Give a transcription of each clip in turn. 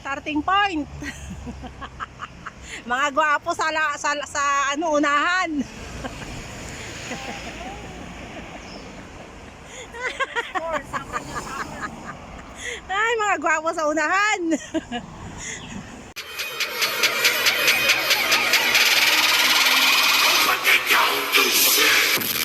starting point. Mga gwapo sa, la- sa, sa ano, unahan. Ay, mga gwapo sa unahan. Sige,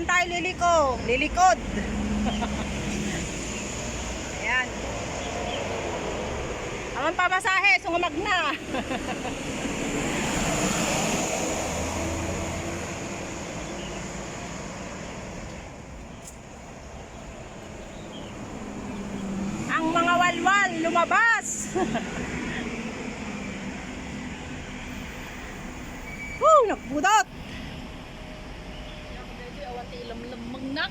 Saan tayo liliko? Lilikod. Ayan. Aman pamasahe, sumamag na. Ang mga walwal lumabas. Woo, nagbudot. awan ti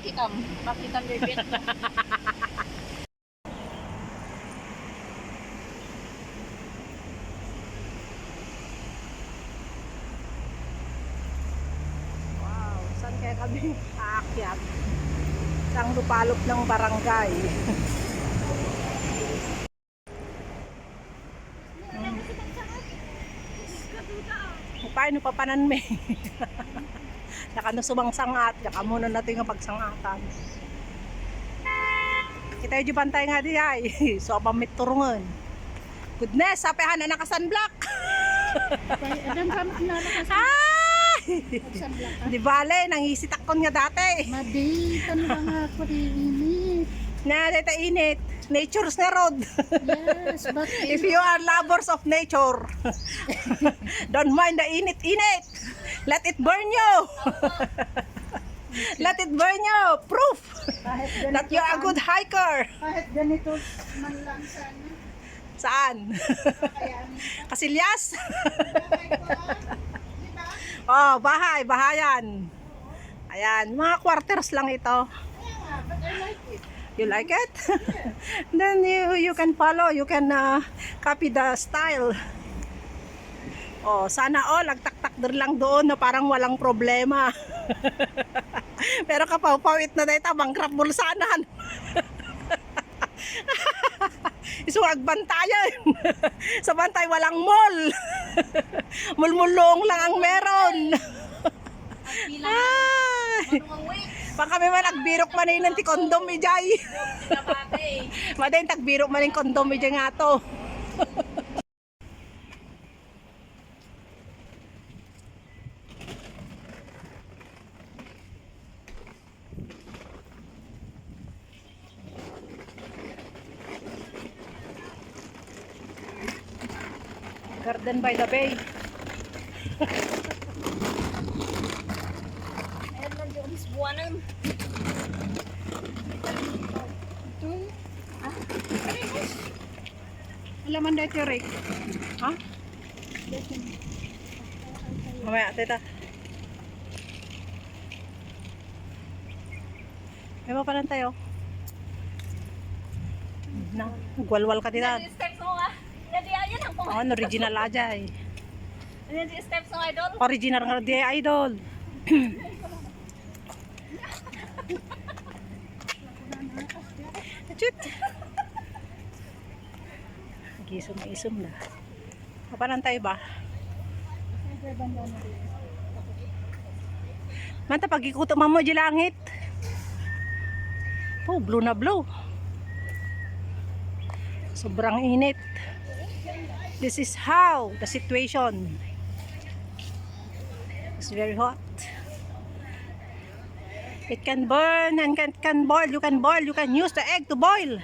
ilam-lamang na kitam. Bakit ang bebet na? Wow, saan kaya kami aakyat? Isang lupalop ng barangay. Hmm. Paano pa panan me? Saka no sumangsangat, saka muna natin ang pagsangatan. Kita yung bantay nga di ay. So, abang turungan. Goodness, sapehan na nakasunblock. Adam sa black. Di bale, nangisitak ko nga dati. Madi, ano ba nga ako rin Na data init. Nature's na road. Yes, but If you are lovers of nature, don't mind the init-init. Let it burn you. Let it burn you. Proof that you're a good hiker. kahit ganito man lang sana. Saan? Kasilyas? ko di ba? oh, bahay, bahayan. Ayan, mga quarters lang ito. But I like it. You like it? Then you you can follow, you can uh, copy the style. Oh, sana all nagtaktak din lang doon na parang walang problema. Pero kapaw-pawit na dito, bankrupt bulsanan. Isuwag bantayan. Sa bantay walang mall. Mulmulong lang ang meron. Ay. Pa kami man nagbirok man yun ti kondom ijay. Madayin tagbirok man yung kondom ijay nga to. Garden by the Bay. Ayan lang yung buwanan. Ito. Ah. Alaman yung rake. Ha? Mamaya, tita. May pa lang tayo. Na, gwalwal ka tita. Ano yung steps mo ah? Jadi pong. Oh, original ajay. Ano yung steps mo idol? Original nga di idol. Chut. Gisum na isum na. Kapanan tayo ba? Manta pag ikuto mo di langit. Oh, blue na blue. Sobrang init. This is how the situation. It's very hot. It can burn and can, can boil. You can boil. You can use the egg to boil.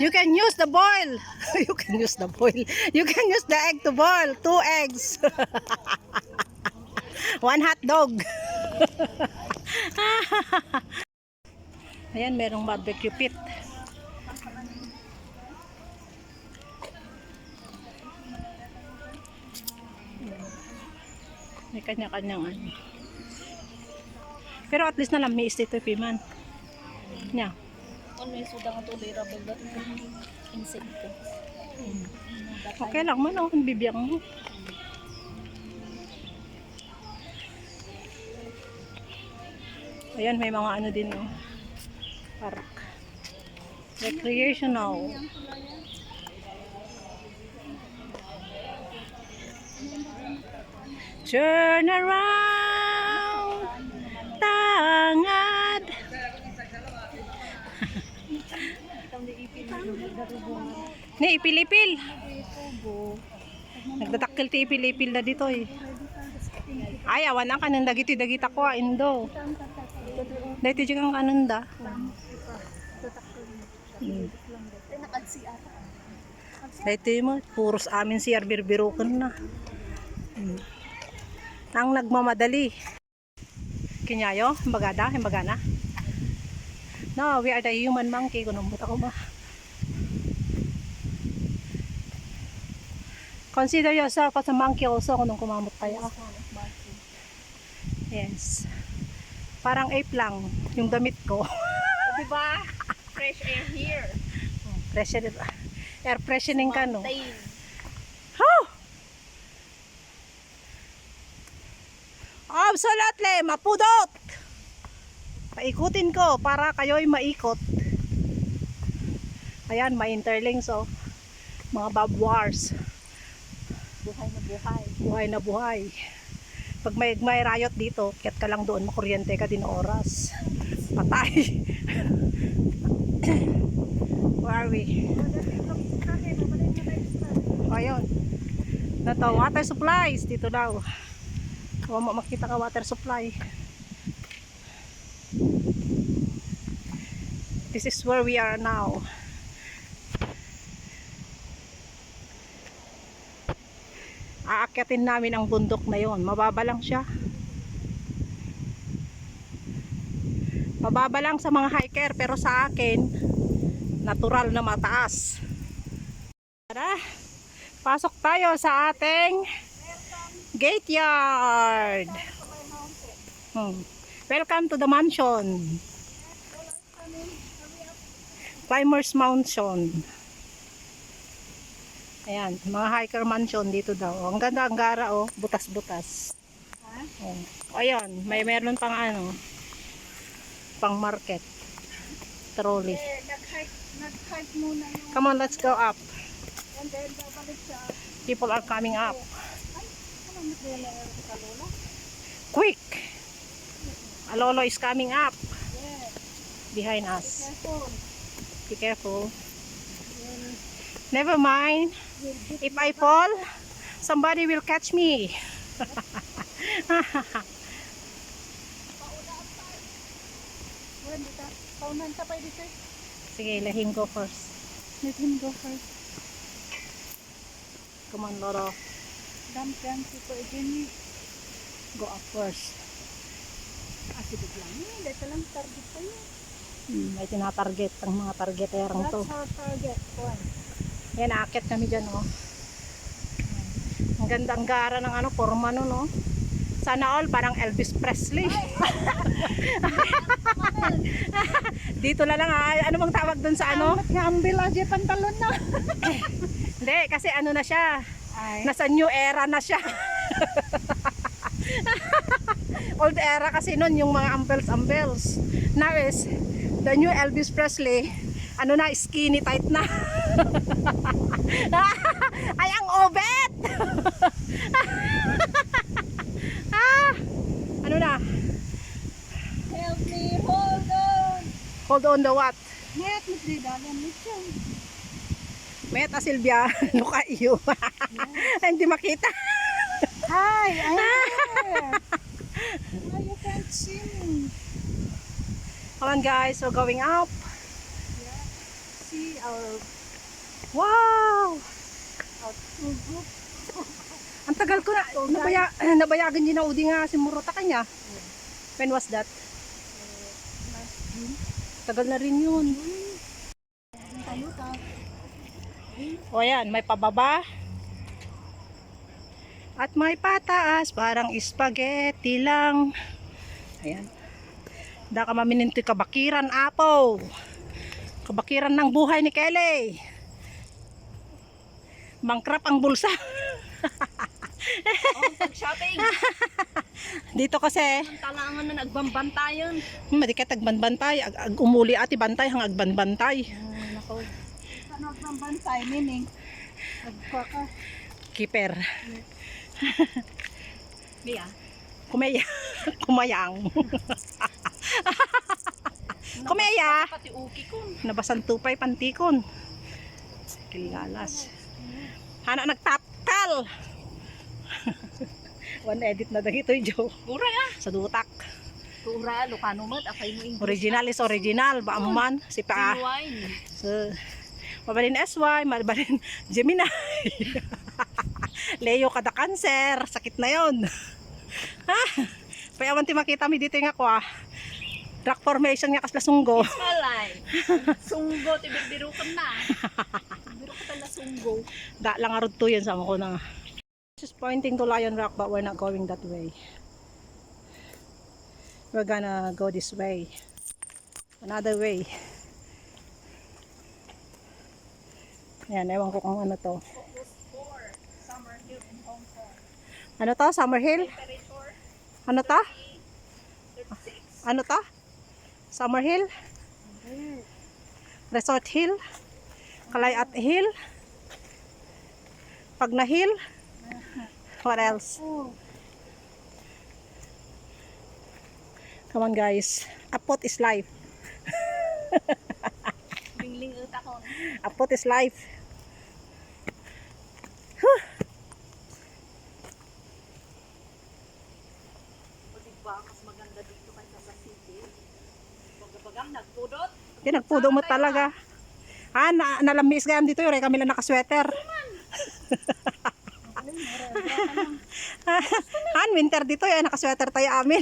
You can use the boil. you can use the boil. You can use the egg to boil. Two eggs. One hot dog. Ayan, merong barbecue pit. May kanya-kanyang ano. Pero at least na lang may ito piman. Nya. Ano yung suda nga tolerable dat insekto. Okay lang man oh, ang bibiyang mo. Ayan, may mga ano din, oh. Park. Recreational. Turn around, tangad. Ni ipilipil. Nagdatakil ti ipilipil na dito eh. Ay, awan na kanan dagiti dagita ko ah, indo. Dito dyan ang kananda. Hmm. Dito mo, puros amin si Arbirbirukan na. Hmm. Nang nagmamadali. Kinyayo, bagada, bagana. No, we are the human monkey. Kunong buta ko ba? Consider yourself as a monkey also kung kumamot kayo. Yes. Parang ape lang yung damit ko. Diba? Fresh air here. Pressure, air freshening ka no. Oh! Absolutely, mapudot! Paikutin ko para kayo'y maikot. Ayan, may interlinks oh. Mga bob wars. Buhay na buhay. Buhay na buhay. Pag may, may riot dito, kiyat ka lang doon, makuryente ka din oras. Patay. Where are we? Ayun. Nato, water supplies. Dito daw. Huwag mo makita ka water supply. This is where we are now. Aakyatin namin ang bundok na yon. Mababa lang siya. Mababa lang sa mga hiker pero sa akin natural na mataas. Tara, pasok tayo sa ating gate yard. Hmm. Welcome to the mansion. Climbers Mansion. Ayan, mga hiker mansion dito daw. Ang ganda ang gara oh, butas-butas. Oh. Ayun, may meron pang ano, pang market. Trolley. Yung Come on, let's go up. People are coming up. Ano mo kaya na sa lola? Quick! A lolo is coming up behind us. Be careful. Never mind. If I fall, somebody will catch me. Sige, let him go first. Let him go first. Come on, Loro. Si ko again. Go up first. Asi biglang. Eh, dito lang target pa yun. Hmm, may tinatarget ang mga targeterang to. That's our target. One. Yan, aakyat kami dyan, oh. Ang ganda ang gara ng ano, forma nun, oh. Sana all, parang Elvis Presley. Dito na lang, ah. Ano bang tawag dun sa ano? Ambulance yung pantalon na. Hindi, kasi ano na siya. Ay. Nasa new era na siya. Old era kasi nun yung mga umbels umbels. Now is the new Elvis Presley. Ano na, skinny tight na. Ay, ang obet! ah, ano na? Help me, hold on. Hold on the what? Di dalan mo siya. Meta Silvia, look at you. Hindi makita. Hi, I'm here. Why you can't see me? Come on guys, we're going up. See our, Wow! our true group. Ang tagal ko na, nabaya, nabayagan din na udi nga si Murota kanya. When was that? Last June. Tagal na rin yun. Tayo ka. O yan, may pababa. At may pataas, parang spaghetti lang. Ayan. Da ka maminintoy kabakiran, apo. Kabakiran ng buhay ni Kelly. Bangkrap ang bulsa. Oh, pag-shopping. Dito kasi, Talangan na nagbambantayan. hmm, madikat agbanbantay. Ag, ag umuli ati bantay hang agbanbantay. Oh, nako. Ano nagbambantay, meaning? Nagpaka. Keeper. Mia. Kumaya. Kumayang. Kumeya. Pati uki ko. Nabasan tupay pantikon. Kilalas. Hana nagtapkal. One edit na dagito Jo. Buray ah. Sa dutak. Tura, Lucano mat. Akay mo. Original is original. Baaman. Si pa. Wine. Mabalin SY, mabalin Gemini. Leo kada cancer. Sakit na yon. ha? Payawan ti makita mi dito nga ko ah. Rock formation nga kasla sunggo. Malay. Sunggo, tibirbiru ka na. Biro ka tala sunggo. Da lang arod to yun sa ko na. Just pointing to Lion Rock but we're not going that way. We're gonna go this way. Another way. Yan, ewan ko kung ano to. Ano to? Summer Hill? Ano to? 36. Ano to? Summer Hill? Resort Hill? Kalayat Hill? Pagna Hill? What else? Come on guys. Apot is life. Apot is life. O diba, mas maganda dito kaysa sa city. Pagkabagam, nagpudot. Di nagpudo mo talaga. Ah, na, nalamis gayam dito yun. Kami lang nakasweater. Han, winter dito yan. Nakasweater tayo amin.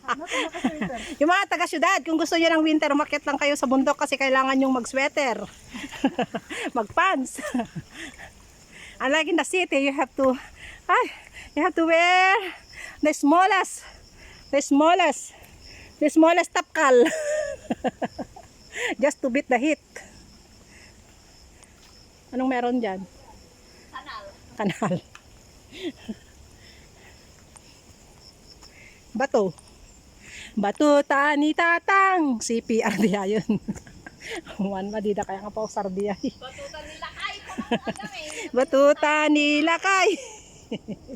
yung mga taga syudad, kung gusto nyo ng winter, umakit lang kayo sa bundok kasi kailangan yung mag-sweater. Mag-pants. Unlike in the city, you have to, ay, you have to wear the smallest, the smallest, the smallest tapkal. Just to beat the heat. Anong meron dyan? Kanal. Bato. Bato tani tatang. CPR diya yun. One madida kaya nga pa ako sardiya. Batutan nila kay ko ng agawin. Bato tani lakay.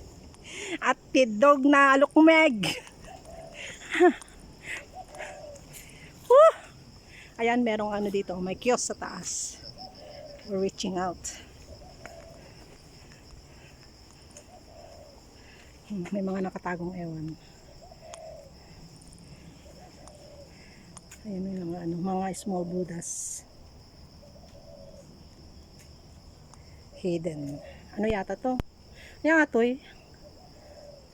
At tidog na lukmeg. Woo! Ayan, merong ano dito. May kiosk sa taas. We're reaching out. May mga nakatagong ewan. Ayan may mga ano, mga small buddhas. Hidden. Ano yata to? Nga to eh?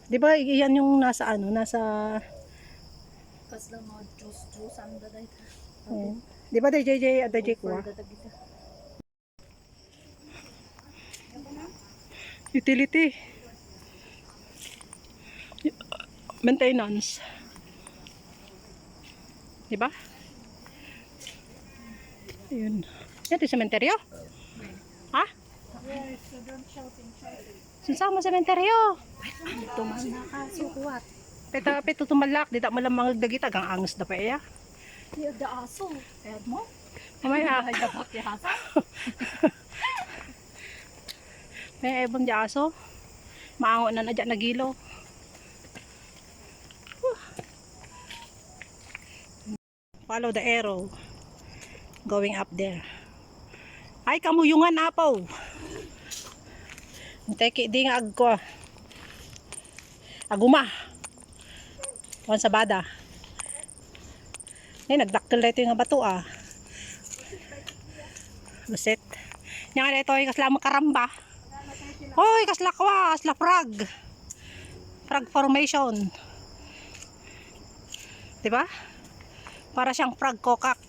Di ba iyan yung nasa ano, nasa... Kas lang mga. Ayan. Di ba JJ at JJ ko? Utility. Maintenance. Di ba? Ayun. Yan yung sementeryo. Ha? Saan mo sementeryo? Ito nakasukuat. Peta pito tumalak, di ta mo lang mga dagita gang angus da pa iya. Di ada aso. Kaya mo? Mamaya Ay, dapat yasa. may ebon di aso. Maango na na dyan nagilo. Follow the arrow. Going up there. Ay, kamuyungan apaw. Teki di nga agko. Aguma. Wan sa bada. Ay, nagdakkel na ito yung bato ah. Lusit. Nga na ito ay kasla makaramba. Hoy, kasla kwa, kasla frog. Frog formation. 'Di ba? Para siyang frog kokak.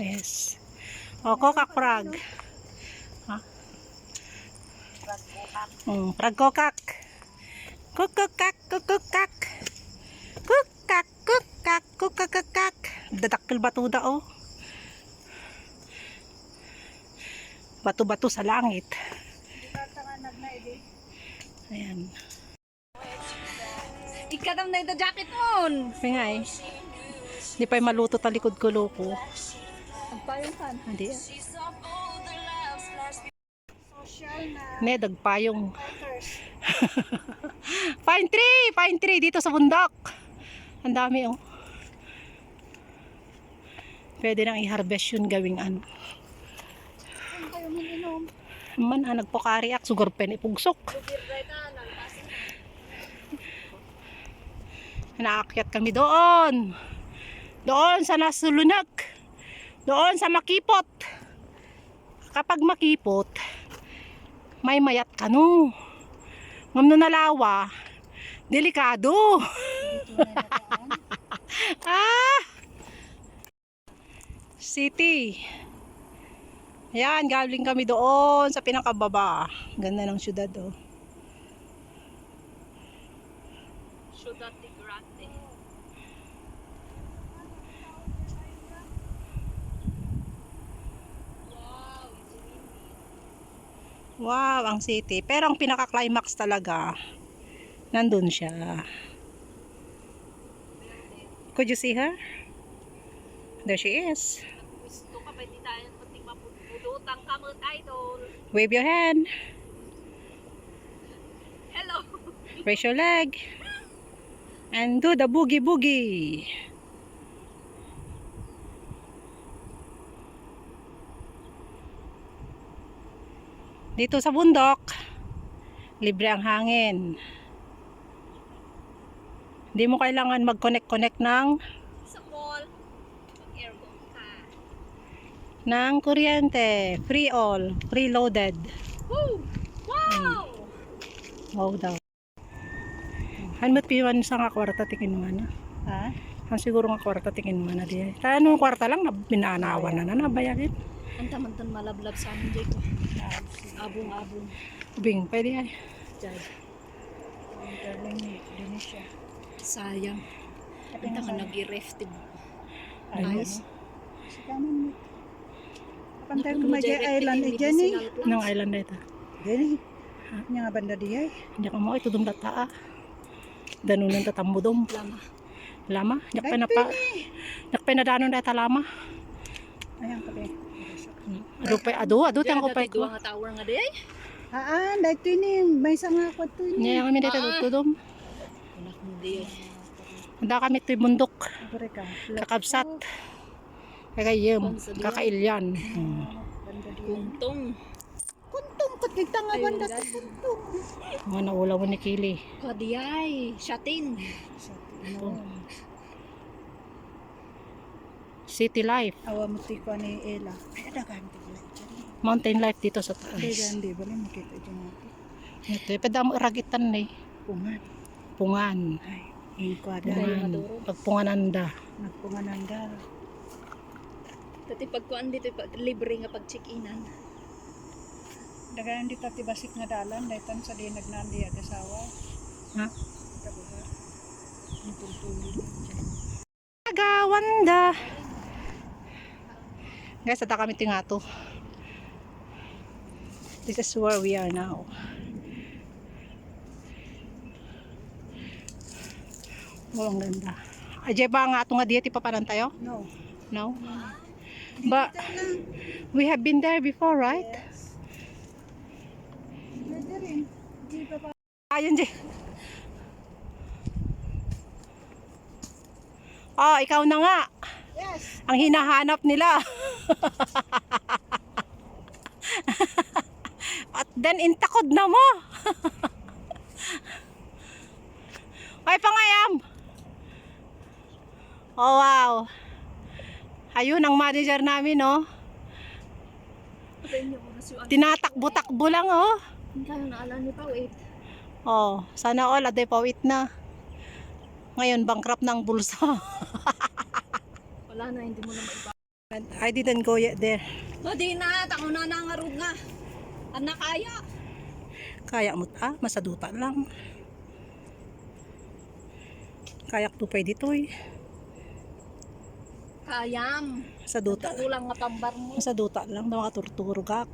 Yes. O, kokak frog. Ha? Mm, frog kokak. Kukukak, kukukak. Kukak, kukak, kukakakak. Dadakkel batuda oh. Bato-bato sa langit. Ayan. Ikadam na ito jacket mon. Kaya nga eh. Di pa maluto talikod ko loko. Agpayong kan. Hindi. Ne, dagpayong. Pine tree! Pine tree dito sa bundok. Ang dami oh. Pwede nang i-harvest yun gawing ano. Saan kayo maninom? Man, ah, nagpokari ak, sugar pen ipugsok. Naakyat kami doon. Doon sa nasulunak. Doon sa makipot. Kapag makipot, may mayat ka no. Ngam no nalawa, delikado. ah! City. Ayan, galing kami doon sa pinakababa. Ganda ng syudad, oh. Wow, ang city. Pero ang pinaka-climax talaga, nandun siya. Could you see her? There she is. Wave your hand. Hello. Raise your leg. And do the boogie boogie. Dito sa bundok, libre ang hangin. Hindi mo kailangan mag-connect-connect ng, Sa mall. Mag-aircon ka. ng kuryente. Free all. Preloaded. Woo! Wow! Wow daw. Hanmat piwan sa nga kwarta tingin mo na. Ha? Ang siguro nga kwarta tingin mo na di. Kaya nung kwarta lang, na- binanawan na na, nabayagin. Ang tamantan malablab sa amin, ko. Abong-abong. Bing, pwede. Ang galing ni Indonesia. Sayang. Ito ka nag-i-refted. Ayos. Si kanan mo. Pantay ko maja Jay, island eh eh. medicinal plants. Nang island na ito. Dyan eh. Nga banda di ay. Hindi ka mo ito dum data ah. Danunan tatambo dum. Lama. Lama. Nyak Kahit pa na data lama. Ayan ka be. Ado pa ado ado tang ko pa ko. duwa nga tower nga di ay. Haan, dahil ito ni. May sanga ko ito ni. Nya kami dito Ah. dum. Anak mo di ay. Handa kami ito bundok. Kakabsat. Kakayem. Kakailyan. Kuntong. Kuntong kat nagtanga Ayun, banda ko kuntong. Mga naulaw ni Kili. Kadiyay. Shatin. Sa tino. City life. Awa mo tiko ni Ella. Ay, ko pala dyan eh. Mountain life dito sa taas. Kaya di ba na makita dyan natin. Ito, pwede mo ragitan eh. Pungan. Pungan. Ay, yung kwada. Dahil Pungan. Pagpungananda. Nagpungananda. Dati pagkuan dito, pag libre nga pag-check-inan. Dagan di tati basik nga dalan. Dahil tan sa di nagnandi at asawa. Ha? Tabuha. Ang tultulo dyan. Agawanda. Guys, ata kami tingato. This is where we are now. Oh, ang ganda. Ajay ba nga ito nga dieti pa paran tayo? No. No? But we have been there before, right? Pa? Ayun, Jay. Oh, ikaw na nga. Yes. Ang hinahanap nila. At then intakod na mo. Ay, pangayam. Oh, wow. Ayun, ang manager namin, oh. Si Juan. Tinatakbo-takbo lang, oh. Hindi kayo naalam ni eh. Oh, sana all, aday pawit na. Ngayon, bankrupt ang bulsa. Wala na, hindi mo na maiba. I didn't go yet there. O di na, tango na nangarog nga. Anak kaya. Kaya mo ta, masaduta lang. Kayak tupay dito eh. Kayam. Masaduta. Kulang nga pambar mo. Masaduta lang, daw makaturturugak.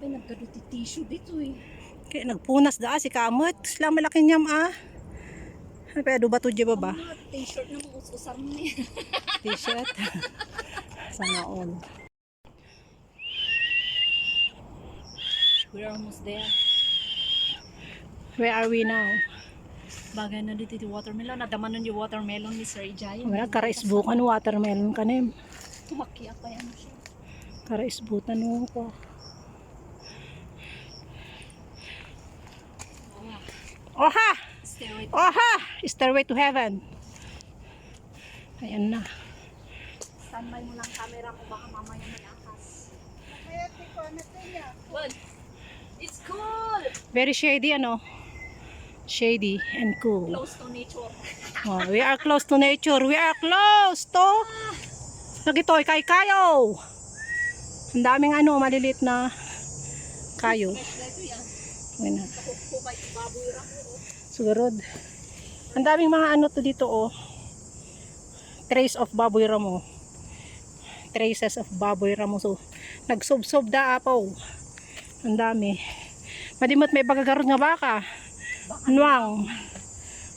Ay, nagkaduti tissue dito eh. Kaya nagpunas da si kamot. Sila malaki niyam ah. Pero ba to di ba ba? T-shirt na mo usar mo niya. T-shirt. Sana all. We're almost there. Where are we now? Bagay na dito yung watermelon. Nadaman nun yung watermelon ni Sir Jai. Wala, karaisbukan watermelon kanim. Tumakya pa yan siya. Karaisbutan mo ko. Oha! Stairway. Oha! Stairway to heaven. Ayan na. Standby mo lang camera ko baka mamaya may akas. Good. It's cool. Very shady ano. Shady and cool. Close to nature. Oh, we are close to nature. We are close to Nagitoy kay kayo. Ang daming ano, maliliit na kayo. Ayan na. Sugarod. Ang daming mga ano to dito oh. Trace of baboy ramo. Traces of baboy ramo. So, nagsubsob da apaw. Ang dami. Madimot may bagagaroon nga baka. Nuwang.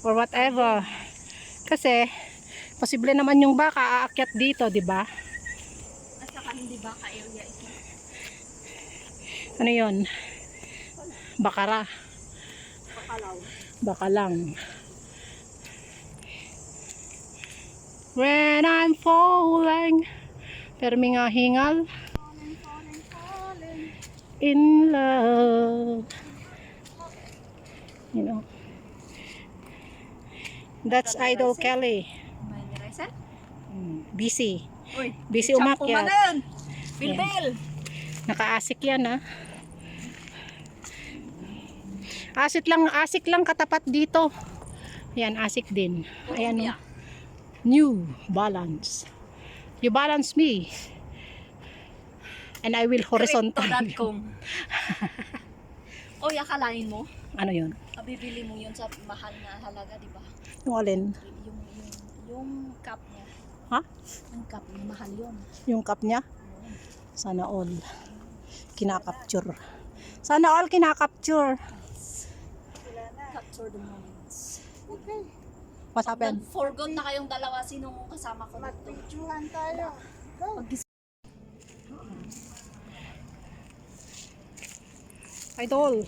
Or whatever. Kasi, posible naman yung baka aakyat dito, di ba? At saka hindi ba ka area ito? Ano yon? Bakara. Pakalaw. Baka lang. When I'm falling, pero may nga hingal. In love. You know. That's Idol Kelly. May niresen? Mm, busy. Busy umakyat. Bilbil. Nakaasik yan ha. Asik lang, asik lang katapat dito. Yan, asik din. Ayan o. New balance. You balance me. And I will horizontal. Crypto.com. o, yakalain mo. Ano yun? Mabibili mo yun sa mahal na halaga, di ba? Yung alin? Yung, yung, yung cup niya. Ha? Yung cup niya, mahal yun. Yung cup niya? Sana all. Kinakapture. Sana all kinakapture. Capture the moments. Okay. What happened? Forgot na kayong dalawa. Sinong kasama ko dito? Magpictuhan tayo. Go. Idol.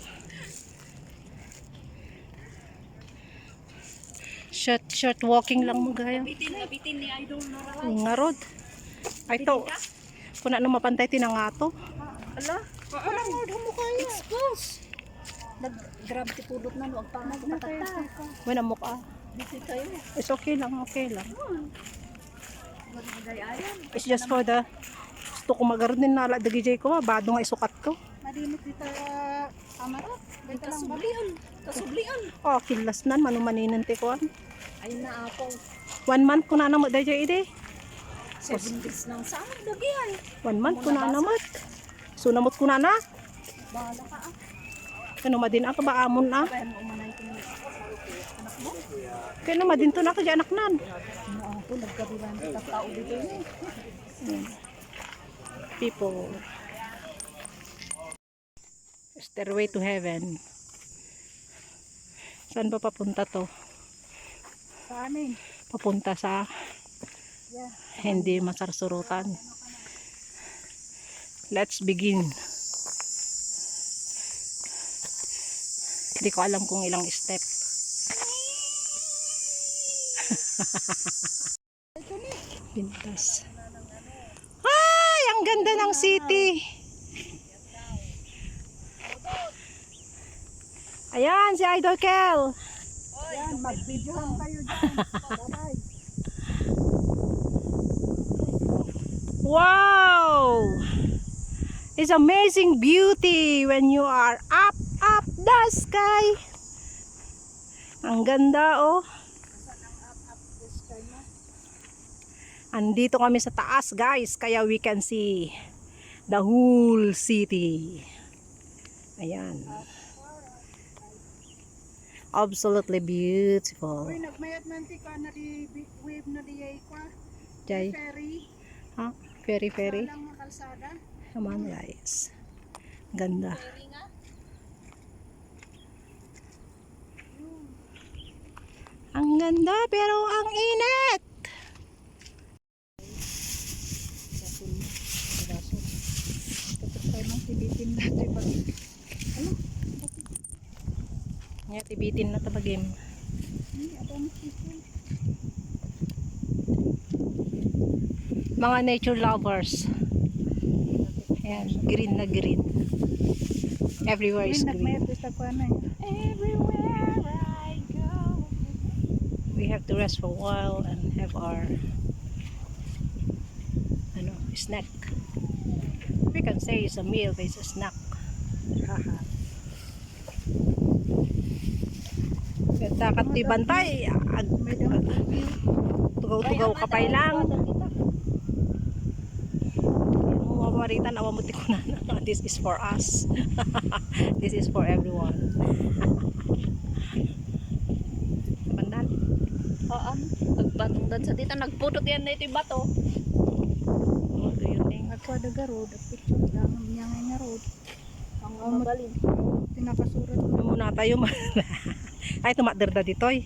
Short, short walking lang mo gaya. Nabitin, nabitin ni Idol na Nga rod. Ay to. Kung ano mapantay tinangato. Ala? Wala mo, mo kayo. Expose. Nag-grab ti pulot na, huwag pa magpatata. Wala mo ka. Dito tayo. It's okay lang, okay lang. It's just for the gusto ko magaroon din nala dagijay ko ba bado nga isukat ko. Madinit dito kamera. Dito lang ba? Kasublian. Kasublian. Oh, kilas nan manumaninan ti ko. Ayun na ako. One month ko na namot dayjay ide. Seven days lang sa amin. Lagi ay. One month ko na namot. So namot ko na na. Bahala ka ah. Kano madin ako ba amon na. Kaya. Kaya na madin to na ka di anak nan. People. Stairway to heaven. Saan ba papunta to? Sa amin. Papunta sa Yeah. hindi masarsurutan. Let's begin. Hindi ko alam kung ilang step. Pintas. Ay, ang ganda ng city. Ayan, si Idol Kel. Yan, mag-videohan kayo dyan. Wow! It's amazing beauty when you are up the sky. Ang ganda oh. Andito kami sa taas guys, kaya we can see the whole city. Ayan. Absolutely beautiful. Uy, nagmayat man ti ka na di wave na di kwa. Jay, Ferry. ha? Makalsada. Come on guys. Ganda. Pwede ganda, pero ang init. Mang tilitin dati pag Nga, tibitin na. Ay, abang sisig. Mga nature lovers. Ayan, green na green. Everywhere is green. kuwan na yun. We have to rest for a while and have our ano, snack. We can say it's a meal, but it's a snack. Haha. Dapat di bantay. Ag- May damang Tugaw-tugaw ka pa lang. Mawawaritan, awamuti ko na. This is for us. This is for everyone. Dan sa dita nagpudot yan na ito yung bato. Oh, do you think? Ako daga road, at picture damang niya ngay nga road. Ang mabalin. Tinakasurat Ano muna tayo? Ay, tumakder da ditoy.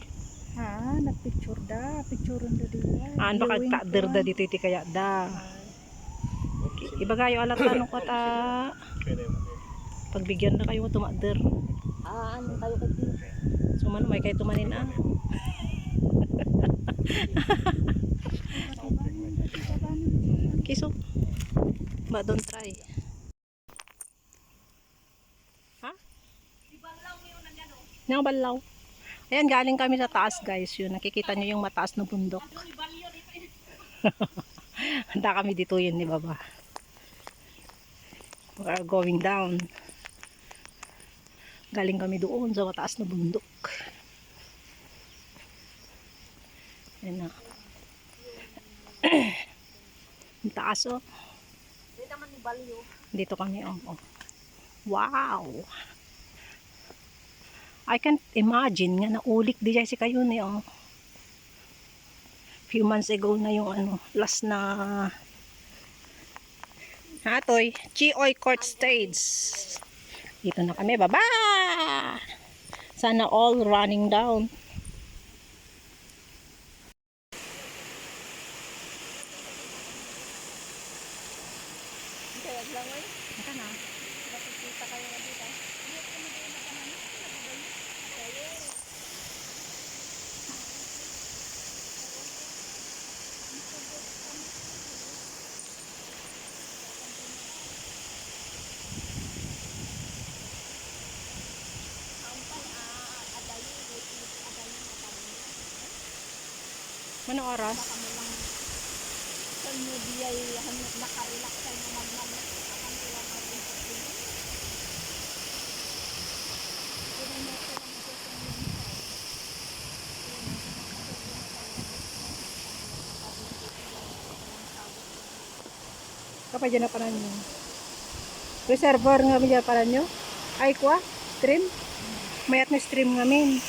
Ha, nagpicture da, picturean da diya. Aan baka Viewing takder ko, da ditoy ti kaya da. Iba kayo alat tanong ko ta. Pagbigyan na kayo tumakder. Ah, ano tayo kay Tito? So man may kayo tumanin ah. Kiso. Ma don't try. Ha? Nang balaw. Ayan, galing kami sa taas guys. Yun, nakikita nyo yung mataas na bundok. Handa kami dito yun ni Baba. We are going down. Galing kami doon sa mataas na bundok. Ayan na. Ang taas oh. Dito naman ni Balyo. Dito kami oh. oh. Wow! I can't imagine nga naulik di si kayo ni oh. Few months ago na yung ano, last na Hatoy, Chioy Court Stage. Dito na kami, baba! Sana all running down. Kaya lang eh. Ito na. Nakikita kayo nga dito. Anong oras? Sa media ay nakarelax kayo ng magmamit. Akan sila mag-interview. Kapag dyan na paran nyo. Reservoir nga dyan paran nyo. Ay kwa, stream. Mayat na stream ngamin.